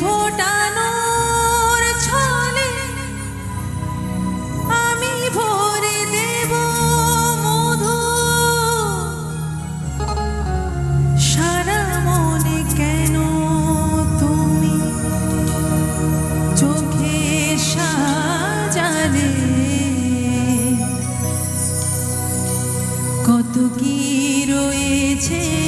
ফোটানোর আমি দেব মধু। কেন তুমি চোখে কত কি রয়েছে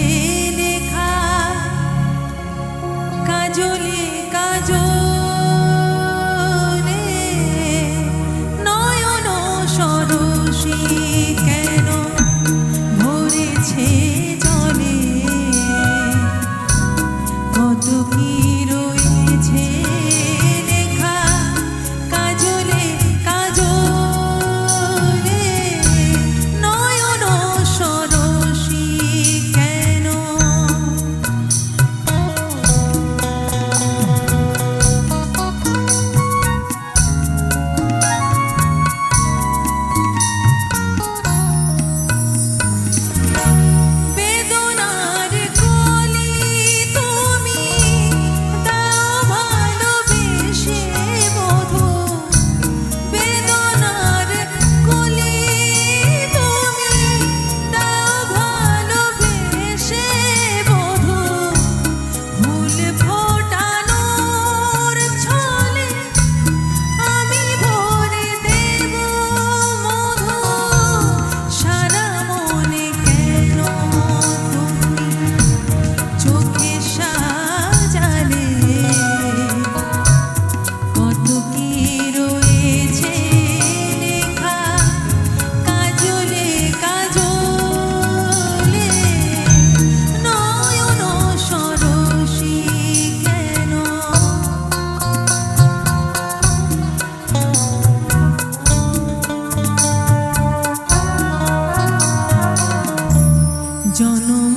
জনম